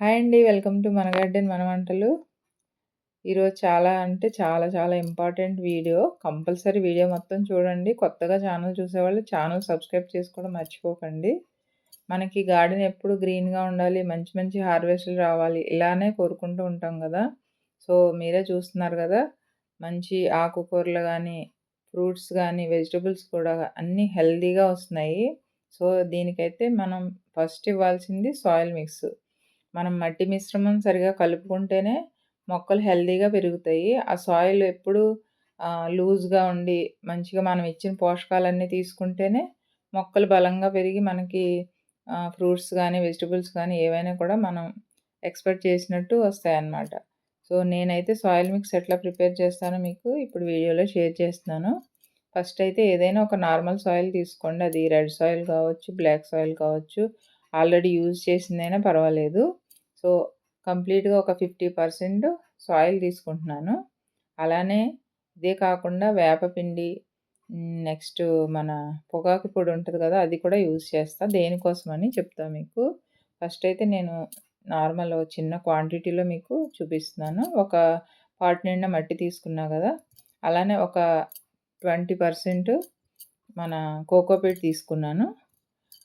Hi అండి welcome to మన garden మన వంటలు. ఈరోజు చాలా అంటే చాలా చాలా ఇంపార్టెంట్ వీడియో కంపల్సరీ వీడియో మొత్తం చూడండి. కొత్తగా ఛానల్ చూసేవాళ్ళు ఛానల్ సబ్స్క్రైబ్ చేసుకోవడం మర్చిపోకండి. మనకి గార్డెన్ ఎప్పుడు గ్రీన్గా ఉండాలి మంచి మంచి హార్వెస్ట్లు రావాలి ఇలానే కోరుకుంటూ ఉంటాం కదా. సో మీరే చూస్తున్నారు కదా మంచి ఆకుకూరలు కానీ ఫ్రూట్స్ కానీ వెజిటబుల్స్ కూడా అన్నీ హెల్తీగా వస్తున్నాయి. సో దీనికైతే మనం ఫస్ట్ ఇవ్వాల్సింది సాయిల్ మిక్స్. మనం మట్టి మిశ్రమం సరిగా కలుపుకుంటేనే మొక్కలు హెల్దీగా పెరుగుతాయి. ఆ సాయిల్ ఎప్పుడు లూజ్గా ఉండి మంచిగా మనం ఇచ్చిన పోషకాలన్నీ తీసుకుంటేనే మొక్కలు బలంగా పెరిగి మనకి ఫ్రూట్స్ కానీ వెజిటబుల్స్ కానీ ఏవైనా కూడా మనం ఎక్స్పెక్ట్ చేసినట్టు వస్తాయన్నమాట. సో నేనైతే సాయిల్ మిక్స్ ఎట్లా ప్రిపేర్ చేస్తానో మీకు ఇప్పుడు వీడియోలో షేర్ చేస్తున్నాను. ఫస్ట్ అయితే ఏదైనా ఒక నార్మల్ సాయిల్ తీసుకోండి. అది రెడ్ సాయిల్ కావచ్చు బ్లాక్ సాయిల్ కావచ్చు ఆల్రెడీ యూజ్ చేసిందైనా పర్వాలేదు. సో కంప్లీట్గా ఒక ఫిఫ్టీ పర్సెంట్ సాయిల్ తీసుకుంటున్నాను. అలానే ఇదే కాకుండా వేపపిండి నెక్స్ట్ మన పొగాకు పొడి ఉంటుంది కదా అది కూడా యూజ్ చేస్తా. దేనికోసమని చెప్తా మీకు. ఫస్ట్ అయితే నేను నార్మల్ చిన్న క్వాంటిటీలో మీకు చూపిస్తున్నాను. ఒక పార్ట్ నిండా మట్టి తీసుకున్నా కదా అలానే ఒక ట్వంటీ పర్సెంట్ మన కోకోపీట్ తీసుకున్నాను.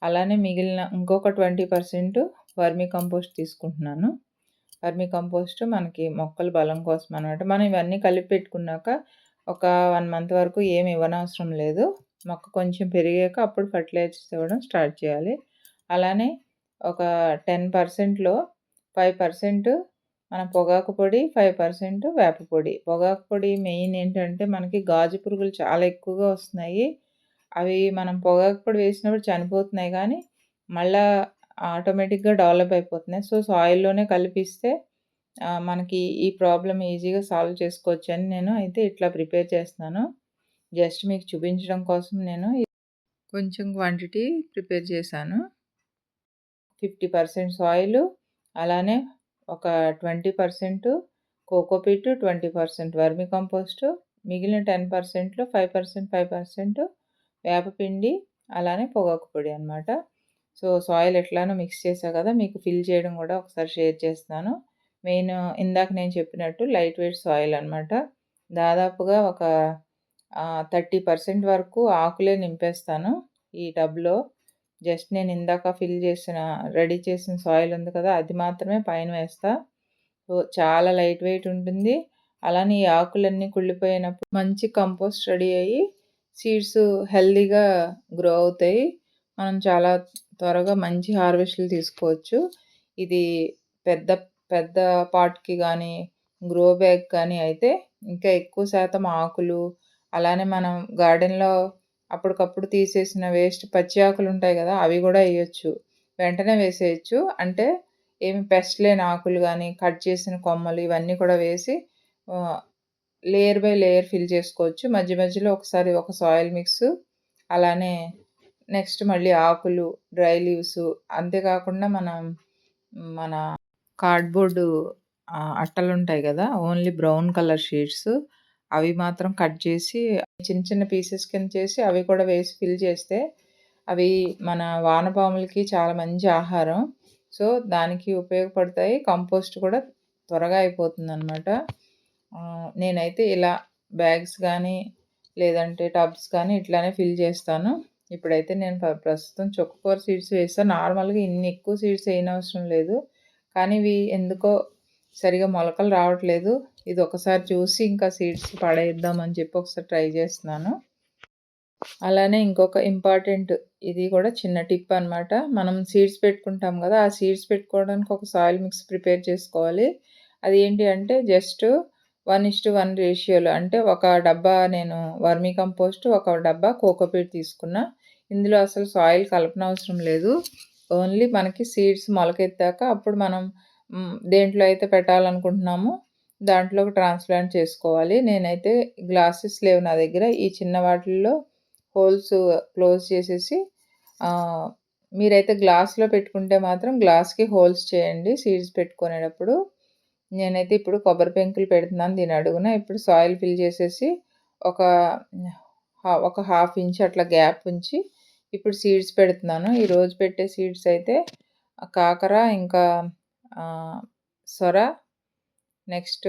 అలానే మిగిలిన ఇంకొక ట్వంటీ పర్సెంట్ వర్మీ కంపోస్ట్ తీసుకుంటున్నాను. వర్మీ కంపోస్ట్ మనకి మొక్కల బలం కోసం అనమాట మనం ఇవన్నీ కలిపి పెట్టుకున్నాక ఒక వన్ మంత్ వరకు ఏమి ఇవ్వనవసరం లేదు. మొక్క కొంచెం పెరిగాక అప్పుడు ఫర్టిలైజర్స్ ఇవ్వడం స్టార్ట్ చేయాలి. అలానే ఒక టెన్ పర్సెంట్లో ఫైవ్ పర్సెంట్ మన పొగాకు పొడి ఫైవ్ పర్సెంట్ వేప పొడి. పొగాకు పొడి మెయిన్ ఏంటంటే మనకి గాజు పురుగులు చాలా ఎక్కువగా వస్తున్నాయి. అవి మనం పొగాకు పొడి వేసినప్పుడు చనిపోతున్నాయి కానీ మళ్ళా ఆటోమేటిక్గా డెవలప్ అయిపోతున్నాయి. సో సాయిల్లోనే కలిపిస్తే మనకి ఈ ప్రాబ్లం ఈజీగా సాల్వ్ చేసుకోవచ్చు అని నేను అయితే ఇట్లా ప్రిపేర్ చేస్తున్నాను. జస్ట్ మీకు చూపించడం కోసం నేను కొంచెం క్వాంటిటీ ప్రిపేర్ చేశాను. ఫిఫ్టీ పర్సెంట్ సాయిల్ అలానే ఒక twenty percent cocopeat twenty percent vermicompost మిగిలిన టెన్ పర్సెంట్లో ఫైవ్ పర్సెంట్ ఫైవ్ పర్సెంట్ వేపపిండి అలానే పొగాకు పొడి అనమాట సో సాయిల్ ఎట్లానో మిక్స్ చేసా కదా మీకు ఫిల్ చేయడం కూడా ఒకసారి షేర్ చేస్తాను. మెయిన్ ఇందాక నేను చెప్పినట్టు లైట్ వెయిట్ సాయిల్ అనమాట దాదాపుగా ఒక థర్టీ పర్సెంట్ వరకు ఆకులే నింపేస్తాను ఈ టబ్లో. జస్ట్ నేను ఇందాక ఫిల్ చేసిన రెడీ చేసిన సాయిల్ ఉంది కదా అది మాత్రమే పైన వేస్తా. సో చాలా లైట్ వెయిట్ ఉంటుంది. అలానే ఈ ఆకులన్నీ కుళ్ళిపోయినప్పుడు మంచి కంపోస్ట్ రెడీ అయ్యి సీడ్స్ హెల్దీగా గ్రో అవుతాయి. మనం చాలా త్వరగా మంచి హార్వెస్ట్లు తీసుకోవచ్చు. ఇది పెద్ద పెద్ద పాట్కి కానీ గ్రో బ్యాగ్ కానీ అయితే ఇంకా ఎక్కువ శాతం ఆకులు అలానే మనం గార్డెన్లో అప్పటికప్పుడు తీసేసిన వేస్ట్ పచ్చి ఆకులు ఉంటాయి కదా అవి కూడా వేయచ్చు. వెంటనే వేసేయచ్చు. అంటే ఏమి పెస్ట్ లేని ఆకులు కానీ కట్ చేసిన కొమ్మలు ఇవన్నీ కూడా వేసి లేయర్ బై లేయర్ ఫిల్ చేసుకోవచ్చు. మధ్య మధ్యలో ఒకసారి ఒక సాయిల్ మిక్స్ అలానే నెక్స్ట్ మళ్ళీ ఆకులు డ్రై లీవ్స్ అంతేకాకుండా మనం మన కార్డ్బోర్డు అట్టలు ఉంటాయి కదా ఓన్లీ బ్రౌన్ కలర్ షీట్స్ అవి మాత్రం కట్ చేసి చిన్న చిన్న పీసెస్ కింద చేసి అవి కూడా వేసి ఫిల్ చేస్తే అవి మన వానపాములకి చాలా మంచి ఆహారం. సో దానికి ఉపయోగపడతాయి. కంపోస్ట్ కూడా త్వరగా అయిపోతుంది అనమాట నేనైతే ఇలా బ్యాగ్స్ కానీ లేదంటే టబ్స్ కానీ ఇట్లానే ఫిల్ చేస్తాను. ఇప్పుడైతే నేను ప్రస్తుతం చొక్కకూర సీడ్స్ వేస్తాను నార్మల్గా ఇన్ని ఎక్కువ సీడ్స్ వేయనవసరం లేదు. కానీ ఇవి ఎందుకో సరిగా మొలకలు రావట్లేదు. ఇది ఒకసారి చూసి ఇంకా సీడ్స్ పడేద్దామని చెప్పి ఒకసారి ట్రై చేస్తున్నాను. అలానే ఇంకొక ఇంపార్టెంట్ ఇది కూడా చిన్న టిప్ అనమాట మనం సీడ్స్ పెట్టుకుంటాం కదా ఆ సీడ్స్ పెట్టుకోవడానికి ఒక సాయిల్ మిక్స్ ప్రిపేర్ చేసుకోవాలి. అది ఏంటి అంటే just one is to one రేషియోలో అంటే ఒక డబ్బా నేను వర్మీ కంపోస్ట్ ఒక డబ్బా కోకోపీట్ తీసుకున్నా. ఇందులో అసలు సాయిల్ కలపనవసరం లేదు. ఓన్లీ మనకి సీడ్స్ మొలకెత్తాక అప్పుడు మనం దేంట్లో అయితే పెట్టాలనుకుంటున్నామో దాంట్లో ట్రాన్స్ప్లాంట్ చేసుకోవాలి. నేనైతే గ్లాసెస్ లేవు నా దగ్గర. ఈ చిన్న వాటిల్లో హోల్స్ క్లోజ్ చేసేసి మీరైతే గ్లాస్లో పెట్టుకుంటే మాత్రం గ్లాస్కి హోల్స్ చేయండి సీడ్స్ పెట్టుకునేటప్పుడు. నేనైతే ఇప్పుడు కొబ్బరి పెంకులు పెడుతున్నాను దీని అడుగున ఇప్పుడు సాయిల్ ఫిల్ చేసేసి ఒక ఒక హాఫ్ ఇంచ్ అట్లా గ్యాప్ ఉంచి ఇప్పుడు సీడ్స్ పెడుతున్నాను. ఈరోజు పెట్టే సీడ్స్ అయితే కాకర ఇంకా సొర నెక్స్ట్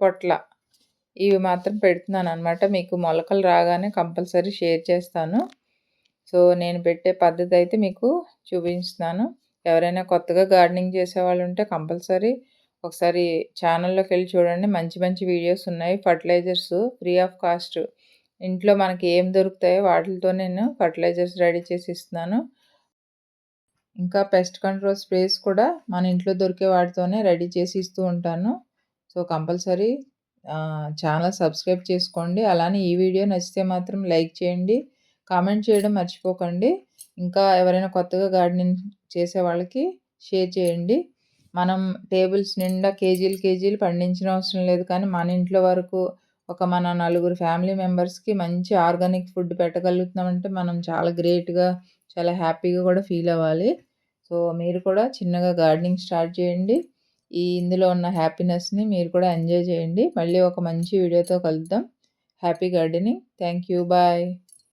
పొట్ల ఇవి మాత్రం పెడుతున్నాను అనమాట మీకు మొలకలు రాగానే కంపల్సరీ షేర్ చేస్తాను. సో నేను పెట్టే పద్ధతి అయితే మీకు చూపిస్తున్నాను. ఎవరైనా కొత్తగా గార్డెనింగ్ చేసేవాళ్ళు ఉంటే కంపల్సరీ ఒకసారి ఛానల్లోకి వెళ్ళి చూడండి. మంచి మంచి వీడియోస్ ఉన్నాయి. Fertilisers free of cost. ఇంట్లో మనకి ఏం దొరుకుతాయో వాటితో నేను ఫర్టిలైజర్స్ రెడీ చేసి ఇస్తున్నాను. ఇంకా పెస్ట్ కంట్రోల్ స్ప్రేస్ కూడా మన ఇంట్లో దొరికే వాటితోనే రెడీ చేసి ఇస్తూ ఉంటాను. సో కంపల్సరీ ఛానల్ సబ్స్క్రైబ్ చేసుకోండి. అలానే ఈ వీడియో నచ్చితే మాత్రం లైక్ చేయండి. కామెంట్ చేయడం మర్చిపోకండి. ఇంకా ఎవరైనా కొత్తగా గార్డెనింగ్ చేసే వాళ్ళకి షేర్ చేయండి. మనం టేబుల్స్ నిండా కేజీలు కేజీలు పండించిన అవసరం లేదు. కానీ మన ఇంట్లో వరకు ఒక మన నలుగురు ఫ్యామిలీ మెంబర్స్కి మంచి ఆర్గానిక్ ఫుడ్ పెట్టగలుగుతున్నామంటే మనం చాలా గ్రేట్గా చాలా హ్యాపీగా కూడా ఫీల్ అవ్వాలి. సో మీరు కూడా చిన్నగా గార్డెనింగ్ స్టార్ట్ చేయండి. ఈ ఇందులో ఉన్న హ్యాపీనెస్ని మీరు కూడా ఎంజాయ్ చేయండి. మళ్ళీ ఒక మంచి వీడియోతో కలుద్దాం. Happy gardening. Thank you bye.